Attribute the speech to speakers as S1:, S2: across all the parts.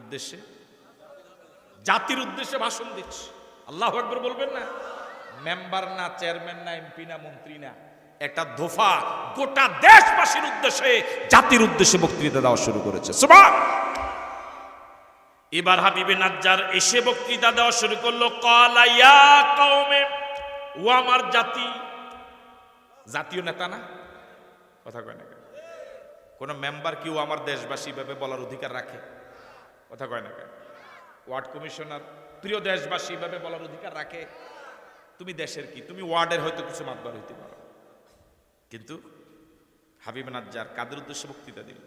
S1: উদ্দেশ্যে, জাতির উদ্দেশ্যে ভাষণ দিচ্ছে। আল্লাহ একবার বলবেন না? মেম্বার না, চেয়ারম্যান না, এমপি না, মন্ত্রী না, একটা দোফা গোটা দেশবাসীর উদ্দেশ্যে, জাতির উদ্দেশ্যে বক্তৃতা দেওয়া শুরু করেছে। এবার হাবিবে নাজ্জার এসে বক্তৃতা দেওয়া শুরু করল, কলা ইয়া কওমে, ও আমার জাতি। জাতীয় নেতা না? কথা কয় না? কোন? মেম্বার কি ও আমার দেশবাসী ভাবে বলার অধিকার রাখে? কথা কয় না কেন? ওয়ার্ড কমিশনার, প্রিয় দেশবাসী ভাবে বলার অধিকার রাখে? তুমি দেশের কি? তুমি ওয়ার্ডের হয়তো কিছু মাতবার হইতে পারো। কিন্তু হাবিব নাজ্জার কাদের উদ্দেশ্যে বক্তৃতা দিল?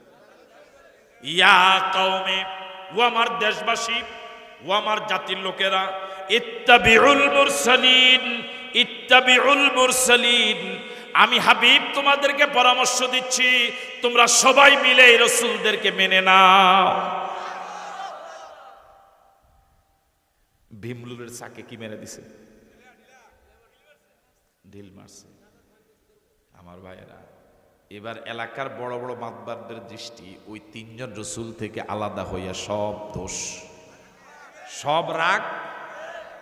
S1: ইয়া কওমে, ও আমার দেশবাসী, ও আমার জাতির লোকেরা, ইত্তাবিউল মুরসালিন ইত্তাবিউল মুরসালিন। আমি হাবিব তোমাদেরকে পরামর্শ দিচ্ছি, তোমরা সবাই মিলে এই রসুলদেরকে মেনে নাও। ভীমলুরের চাকে কি মেরে দিছে? ঢিল মারছে। আমার ভাইয়েরা, এবার এলাকার বড় বড় মাতবারদের দৃষ্টি ওই তিনজন রসুল থেকে আলাদা হইয়া সব দোষ, সব রাগ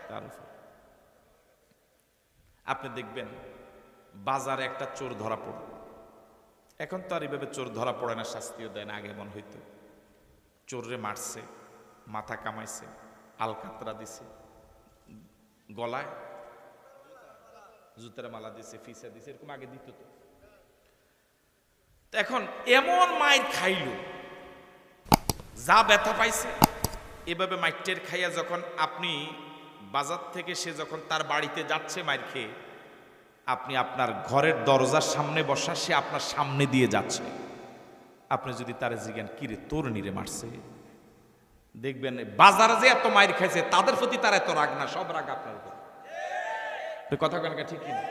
S1: তার। আপনি দেখবেন, বাজারে একটা চোর ধরা পড়ল। এখন তো আর এইভাবে চোর ধরা পড়ে না, শাস্তিও দেয় না, আগে মন হইতো। চোররে মারছে, মাথা কামাইছে। আলকাতরা দিছে। গলায় জুতার মালা দিছে, ফিসা দিছে, এরকম আগে দিত তো। এখন এমন মায়ের খাইল, যা ব্যথা পাইছে, এভাবে মাইটের খাইয়া যখন আপনি বাজার থেকে সে যখন তার বাড়িতে যাচ্ছে মায়ের খেয়ে, আপনি আপনার ঘরের দরজার সামনে বসা, সে আপনার সামনে দিয়ে যাচ্ছে। আপনি যদি তার জিজ্ঞান কিরে, তোর নিরে মারছে? দেখবেন বাজারে যে এত মায়ের খাইছে তাদের প্রতি তার এত রাগ না সব রাগ আপনার উপর তো কথা কেন ঠিক কিনা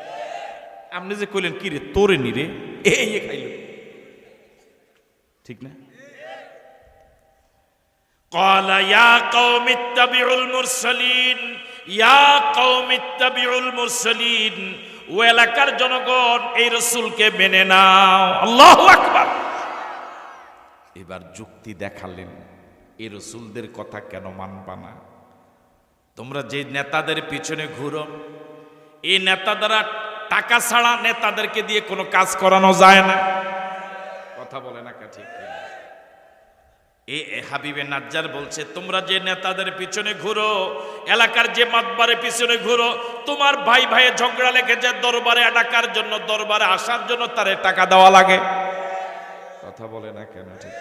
S1: আপনি যে কইলেন কিরে তোরে নিরে এই এ খাইল ঠিক না قال يا قوم اتبعوا المرسلين يا قوم اتبعوا المرسلين ও এলাকার জনগণ এই রসুলকে মেনে নাও আল্লাহ আকবার এবার যুক্তি দেখালেন এই রসুলদের কথা কেন মানবা না তোমরা যে নেতাদের পিছনে ঘুরো, এই নেতা দ্বারা টাকা ছাড়া নেতাদেরকে দিয়ে কোনো কাজ করানো যায় না কথা বলে না ঠিক? এ এ হাবিবে নাজ্জার বলছে, তোমরা যে নেতাদের পিছনে ঘুরো, এলাকার যে মাতবারের পিছনে ঘুরো, তোমার ভাই ভাইয়ে ঝগড়া লেগেছে দরবারে ডাকার জন্য, দরবারে আসার জন্য তারে টাকা দেওয়া লাগে কথা বলে না কেন ঠিক?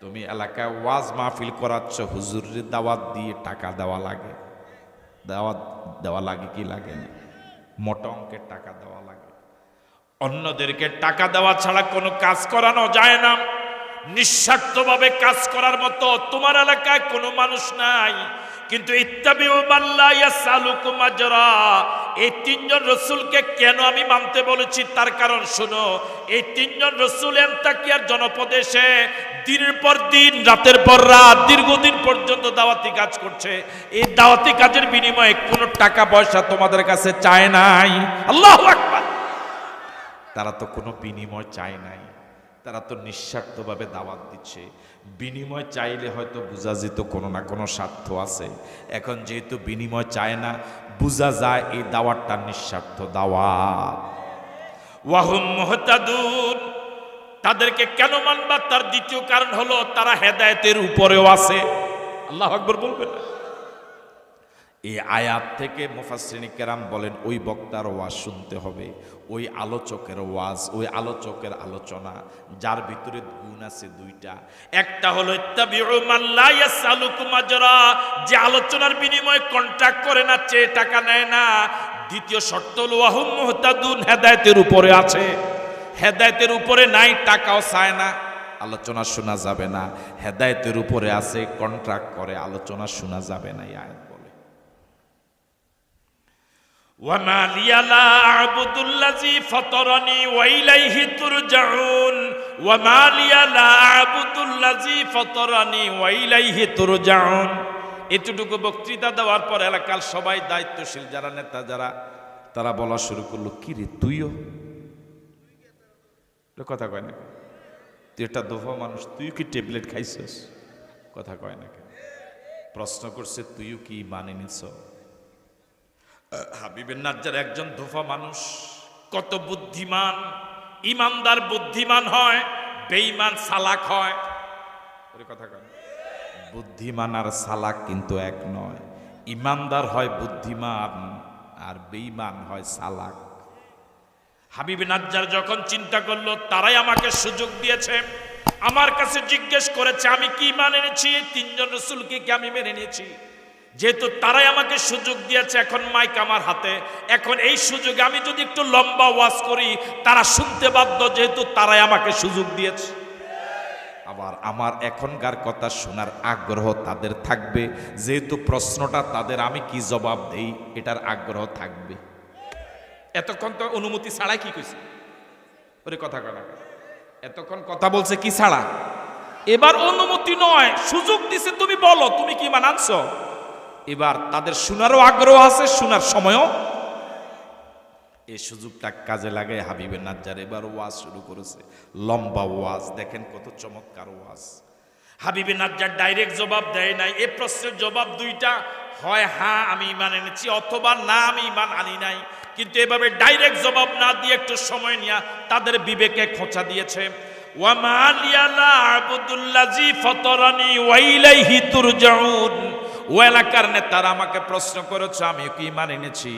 S1: তুমি এলাকায় ওয়াজ মাহফিল করাচ্ছ, হুজুরের দাওয়াত দিয়ে টাকা দেওয়া লাগে। দাওয়াত দেওয়া লাগে কি লাগে না? মোটা অঙ্কের টাকা দেওয়া লাগে। অন্যদেরকে টাকা দেওয়া ছাড়া কোনো কাজ করানো যায় না। নিঃস্বার্থভাবে কাজ করার মতো তোমার এলাকায় কোনো মানুষ নাই। কিন্তু ইত্তাবিউ মাল্লা আজরা এই তিনজন রসুলকে কেন আমি মানতে বলেছি? তার কারণ শোনো, এই তিনজন রসুল এন্তাকিয়ার জনপদেশে? দিনের পর দিন, রাতের পর রাত, দীর্ঘদিন পর্যন্ত দাওয়াতি কাজ করছে। এই দাওয়াতি কাজের বিনিময়ে কোনো টাকা পয়সা তোমাদের কাছে চায় নাই। আল্লাহ তারা তো কোনো বিনিময় চায় নাই। তারা তো নিঃস্বার্থভাবে দাওয়াত দিচ্ছে। বিনিময় চাইলে হয়তো বোঝা যেত কোনো না কোনো স্বার্থ আছে। এখন যেহেতু বিনিময় চায় না বোঝা যায় এই দাওয়াতটা নিঃস্বার্থ দাওয়াত। ওয়াহুম মুহতাদুন। তাদেরকে কেন মানবা? তার দ্বিতীয় কারণ হলো তারা হেদায়েতের উপরেও আছে। আল্লাহ আকবর বলবেন না। এই আয়াত থেকে মুফাসরিনী কেরাম বলেন, ওই বক্তার ওয়াজ শুনতে হবে, ওই আলোচকের ওয়াজ, ওই আলোচকের আলোচনা, যার ভিতরে গুণ আছে দুইটা। একটা হলো যে আলোচনার বিনিময়ে কন্ট্রাক্ট করে না, চেয়ে টাকা নেয় না। দ্বিতীয় শর্ত হলো, ওয়াহুম হেদায়তের উপরে আছে। হেদায়েতের উপরে নাই, টাকাও চায় না, আলোচনা শোনা যাবে না। হেদায়তের উপরে আছে কন্ট্রাক্ট করে, আলোচনা শোনা যাবে না এই আয়াত বলে وما لي لا أعبد الذي فطرني وإليه ترجعون وما لي لا أعبد الذي فطرني وإليه ترجعون এতটুকু বক্তৃতা দেওয়ার পর এলাকার সবাই দায়িত্বশীল যারা নেতা যারা তারা বলা শুরু করলো কি রে তুইও এটা কথা কয় না তুই একটা দোফা মানুষ তুই কি ট্যাবলেট খাইছিস কথা কয় না কেন প্রশ্ন করছে তুইও কি মানে নিছ হাবিবের নাজ্জার একজন ধোফা মানুষ। কত বুদ্ধিমান ইমানদার বুদ্ধিমান হয় বেঈমান সালাক হয়। কথা বুদ্ধিমান আর সালাক কিন্তু এক নয়। ইমানদার হয় বুদ্ধিমান আর বেঈমান হয় সালাক। হাবিব নাজ্জার যখন চিন্তা করল তারাই আমাকে সুযোগ দিয়েছে। আমার কাছে জিজ্ঞেস করেছে আমি কি মানে এনেছি? তিনজন রসুলকে কি আমি মেনে নিয়েছি? যেহেতু তারাই আমাকে সুযোগ দিয়েছে, এখন মাইক আমার হাতে। এখন এই সুযোগে আমি যদি একটু লম্বা ওয়াজ করি, তারা শুনতে বাধ্য, যেহেতু তারাই আমাকে সুযোগ দিয়েছে। আবার আমার এখনকার কথা শোনার আগ্রহ তাদের থাকবে। যেহেতু প্রশ্নটা তাদের, আমি কি জবাব দেই, এটার আগ্রহ থাকবে। এতক্ষণ তো অনুমতি ছাড়াই কি কইছে? ওরে কথা না এতক্ষণ কথা বলছে কি ছাড়া? এবার অনুমতি নয়, সুযোগ দিছে, তুমি বলো, তুমি কি মানানছ? এবার তাদের শোনারও আগ্রহ আছে, শোনার সময়ও। এই সুযোগটা কাজে লাগায় হাবিবের নাজ্জার এবার ওয়াজ শুরু করেছে। লম্বা ওয়াজ, দেখেন কত চমৎকার ওয়াজ। হাবিবে নাজ্জার ডাইরেক্ট জবাব দেয় নাই, এ প্রশ্নের জবাব দুইটা, হয় হ্যাঁ আমি ইমান এনেছি, অথবা না, আমি ইমান আনি নাই। কিন্তু এভাবে ডাইরেক্ট জবাব না দিয়ে একটু সময় নিয়ে তাদের বিবেকে খোঁচা দিয়েছে। ওয়ামা লিয়া লা আবুদুল্লাজি ফতরানি ওয়াইলাইহি তুরজাউন। ও এলাকার নেতারা আমাকে প্রশ্ন করেছে আমি কি ইমান এনেছি?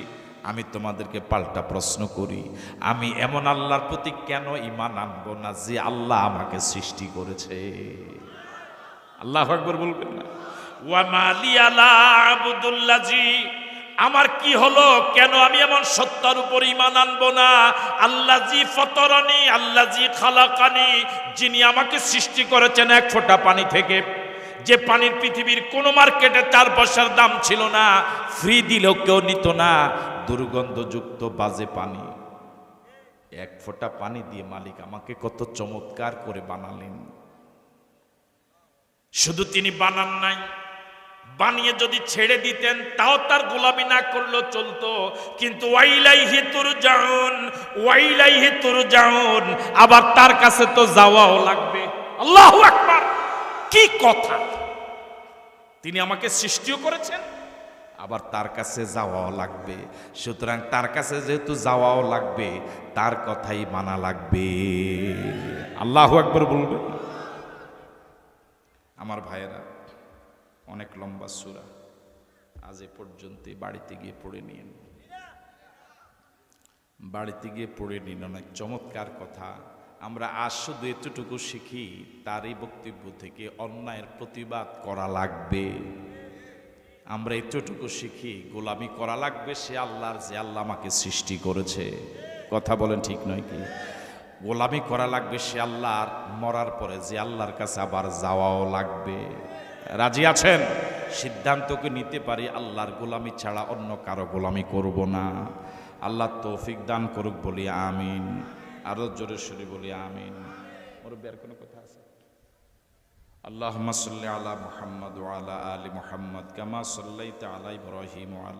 S1: আমি তোমাদেরকে পাল্টা প্রশ্ন করি, আমি এমন আল্লাহর প্রতি কেন ইমান আনব না যে আল্লাহ আমাকে সৃষ্টি করেছে? আল্লাহ আকবর বলবেন না। আমার কি হলো? কেন আমি এমন সত্তার উপর ইমান আনব না? আল্লাজি ফতরানি, আল্লাজি খালাকানি, যিনি আমাকে সৃষ্টি করেছেন এক ফোঁটা পানি থেকে। যে পানির পৃথিবীর কোন মার্কেটে চার পয়সার দাম ছিল না ফ্রি দিলেও কেউ নিত না। দুর্গন্ধযুক্ত বাজে পানি। এক ফোঁটা পানি দিয়ে মালিক আমাকে কত চমৎকার করে বানালেন। শুধু তিনি বানান নাই, বানিয়ে যদি ছেড়ে দিতেন, তাও তার গোলামি না করলেও চলতো। কিন্তু ওয়াইলাই যাউন ওয়াইলাই যাউন আবার তার কাছে তো যাওয়াও লাগবে। আল্লাহ আকবার! কি কথা। তিনি আমাকে সৃষ্টিও করেছেন, আবার তার কাছে যাওয়াও লাগবে। সুতরাং তার কাছে যেহেতু যাওয়াও লাগবে, তার কথাই মানা লাগবে। আল্লাহু একবার বলবেন আমার ভাইয়েরা, অনেক লম্বা সুরা। আজ এ পর্যন্ত বাড়িতে গিয়ে পড়ে নিন। বাড়িতে গিয়ে পড়ে নিন, অনেক চমৎকার কথা। আমরা আজ শুধু এতটুকু শিখি তার এই বক্তব্য থেকে অন্যায়ের প্রতিবাদ করা লাগবে। আমরা এতটুকু শিখি, গোলামি করা লাগবে সে আল্লাহর যে আল্লাহ আমাকে সৃষ্টি করেছে। কথা বলেন ঠিক নয় কি? গোলামি করা লাগবে সে আল্লাহর, মরার পরে যে আল্লাহর কাছে আবার যাওয়াও লাগবে। রাজি আছেন? সিদ্ধান্তকে নিতে পারি, আল্লাহর গোলামি ছাড়া অন্য কারও গোলামি করব না। আল্লাহ তৌফিক দান করুক বলি, আমিন। আরও জোরে সরে বলি, আমিন। মুরব্বী, আর কোনো কথা আছে? আল্লাহ সাল্লি আলা মোহাম্মদ আলা আলী মোহাম্মদ, কামা সাল্লাইতা আলা ইব্রাহিম আল